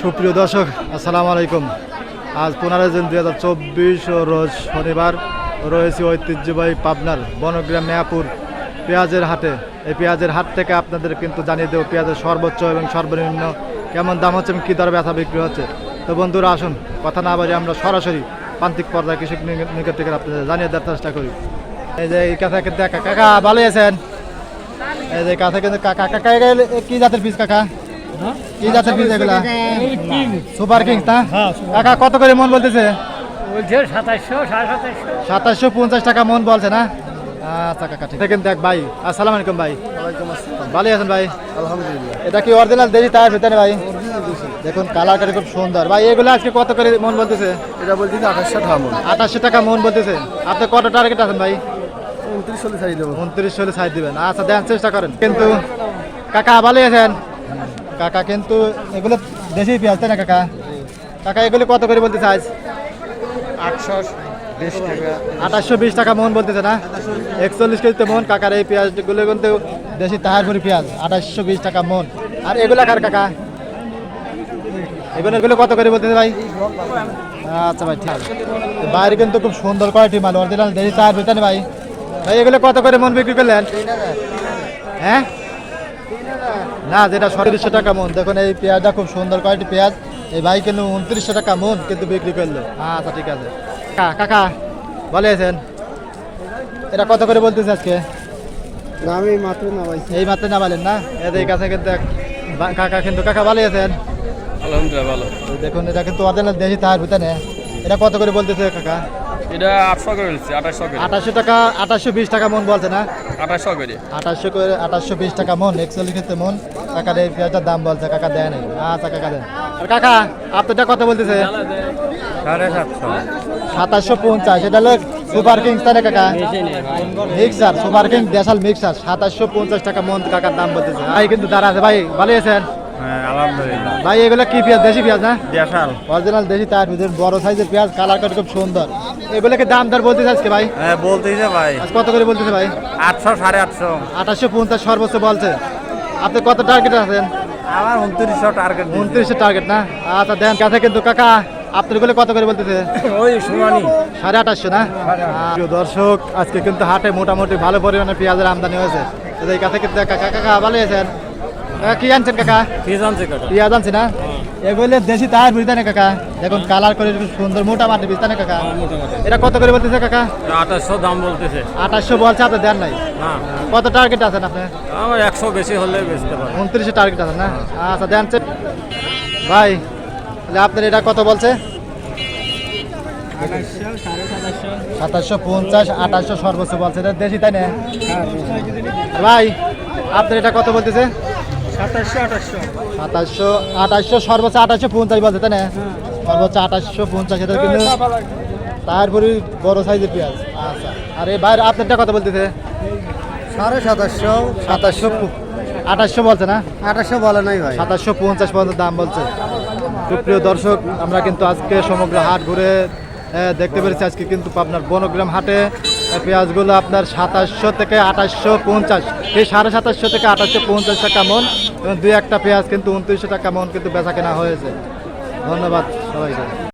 সুপ্রিয় দর্শক, আসসালামু আলাইকুম। আজ পনেরো জুন দুই হাজার চব্বিশ, রোজ শনিবার, রয়েছে ঐতিহ্যবাহী পাবনার বনগ্রাম মেয়াপুর পেঁয়াজের হাটে। এই পেঁয়াজের হাট থেকে আপনাদের কিন্তু জানিয়ে দেবো পেঁয়াজের সর্বোচ্চ এবং সর্বনিম্ন কেমন দাম হচ্ছে এবং কী দরে ব্যথা বিক্রি হচ্ছে। তো বন্ধুরা, আসুন, কথা না বাজে আমরা সরাসরি প্রান্তিক পর্যায়ে কৃষক নিকট থেকে আপনাদের জানিয়ে দেওয়ার চেষ্টা করি। এই যে এই কিন্তু কাকা কাকা ভালো আছেন? এই যে কাছা কিন্তু কাকা কাকা কি জাতের পিস, কাকা? কি জাতের এগুলা? সুপার কিংস না কাকা কত করে মন বলতেছে? বলছে সাতাশশো সাড়ে সাতাশশো। সাতাশশো পঞ্চাশ টাকা মন বলছে না? আচ্ছা কাকা ঠিক দেখেন দেখ ভাই। আসসালামু আলাইকুম ভাই। ভালো আছেন ভাই? আলহামদুলিল্লাহ। এটা কি অরিজিনাল দেশি তার ভিতরে ভাই? দেখুন কালার কাটি খুব সুন্দর। ভাই এগুলো আজকে কত করে মন বলতেছে? এটা বলছি আঠাশশো ঠামন আঠাশশো টাকা মন বলতেছে। আপনি কত টার্গেট আছেন ভাই? উনত্রিশ চল্লিশ সাইজ দেবো। উনত্রিশ হলে সাইড দিবেন। আচ্ছা দেন চেষ্টা করেন। কিন্তু কাকা ভালো আছেন? কাকা কিন্তু এগুলো দেশি পেঁয়াজ তাই না কাকা? কাকা এগুলো কত করে বলতে চাইছ আটশো বিশ টাকা। আঠাশশো বিশ টাকা মন বলতেছে না? একচল্লিশ কেজিতে মন কাকার এই পেঁয়াজগুলো কিন্তু দেশি তাহার তাহারপুরি পেঁয়াজ আঠাশশো বিশ টাকা মন। আর এগুলো কার কাকা? এগুলো এগুলো কত করে বলতেছে ভাই? আচ্ছা ভাই ঠিক আছে। বাইরে কিন্তু খুব সুন্দর কোয়ালিটি মাল অরিজিনাল দেশি তাহার ভিতরে ভাই? ভাই এগুলো কত করে মন বিক্রি করলেন? হ্যাঁ? না যেটা সতেরোশো টাকা মন। দেখুন এই পেঁয়াজটা খুব সুন্দর কোয়ালিটি পেঁয়াজ। এই ভাই কিন্তু উনত্রিশশো টাকা মন কিন্তু বিক্রি করল। আচ্ছা ঠিক আছে। কাকা ভালো আছেন? এটা কত করে বলতেছে আজকে? আমি মাত্র নামাইছি। এই মাত্র নামালেন না? এদের কাছে কিন্তু কাকা কিন্তু কাকা ভালো আছেন? আলহামদুলিল্লাহ ভালো। দেখুন এটা কিন্তু অরিজিনাল দেশি তার ভিতরে এটা কত করে বলতেছে কাকা? এটা আটশো করে আঠাশশো করে। আঠাশশো টাকা আঠাশশো বিশ টাকা মন বলছে না? আঠাশশো করে। আঠাশশো করে আঠাশশো বিশ টাকা মন একচল্লিশ ক্ষেত্রে মন। কাকার এই পেঁয়াজটার দাম বলছে কাকা দেয় নাই। আচ্ছা কাকা দেন। আর কাকা আপনারটা কত বলতেছে? সাড়ে সাতশো। সাতাশশো পঞ্চাশ। এটা হলো সুপার কিংস তাই না কাকা? মিক্সার সুপার কিং দেশাল মিক্সার। সাতাশশো পঞ্চাশ টাকা মন কাকার দাম বলতেছে। ভাই কিন্তু দাঁড়া আছে ভাই ভালো আছেন? আলহামদুলিল্লাহ। ভাই এগুলো কি পেঁয়াজ? দেশি পেঁয়াজ না দেশাল। অরিজিনাল দেশি তার ভিতরে বড় সাইজের পেঁয়াজ কালার কাট খুব সুন্দর। এগুলো কি দাম দর বলতেছে আজকে ভাই? হ্যাঁ বলতেছে ভাই। আজ কত করে বলতেছে ভাই? আটশো সাড়ে আটশো। আঠাশশো পঞ্চাশ সর্বোচ্চ বলছে। আপনি কত টার্গেট আছেন? আমার উনত্রিশশো টার্গেট উনত্রিশশো টার্গেট না? আচ্ছা দেন কাছে কিন্তু কাকা আপনারগুলো কত করে বলতেছে? ওই সুমানি সাড়ে আঠাশশো না? দর্শক আজকে কিন্তু হাটে মোটামুটি ভালো পরিমাণে পেঁয়াজের আমদানি হয়েছে। এই কাছে কিন্তু কাকা কাকা ভালো আছেন? কি আনছেন কাকা? পেঁয়াজ আনছি না? এগুলো দেশি তার বুঝতে না কাকা? দেখুন কালার করে সুন্দর মোটা মাটি বুঝতে না কাকা? এটা কত করে বলতেছে কাকা? আঠাশশো দাম বলতেছে। আঠাশশো বলছে আপনি দেন নাই? কত টার্গেট আছেন আপনি? আমার একশো বেশি হলে বেচতে পারব। উনত্রিশে টার্গেট আছে না? আচ্ছা দেন ভাই তাহলে আপনার এটা কত বলছে? সাতাশশো পঞ্চাশ আঠাশশো সর্বোচ্চ বলছে। দেশি তাই না? ভাই আপনার এটা কত বলতেছে? আঠাশশো। সাতাশশো আঠাশশো সর্বোচ্চ আঠাশশো পঞ্চাশ বলছে তাই না? সর্বোচ্চ আঠাশশো পঞ্চাশ এটা কিন্তু তারপরে বড় সাইজের পেঁয়াজ। আচ্ছা। আর এই ভাই আপনারটা কত বলতেছে? সাড়ে সাতাশশো সাতাশশো আঠাশশো বলছে না? আঠাশশো বলে নাই ভাই। সাতাশশো পঞ্চাশ পর্যন্ত দাম বলছে। সুপ্রিয় দর্শক আমরা কিন্তু আজকে সমগ্র হাট ঘুরে দেখতে পেরেছি আজকে কিন্তু আপনার বনগ্রাম হাটে। পেঁয়াজগুলো আপনার সাতাশশো থেকে আঠাশশো পঞ্চাশ। এই সাড়ে সাতাশশো থেকে আঠাশশো পঞ্চাশ টাকা মন এবং দুই একটা পেঁয়াজ কিন্তু উনত্রিশশো টাকা মন কিন্তু বেচা কেনা হয়েছে। ধন্যবাদ সবাইকে।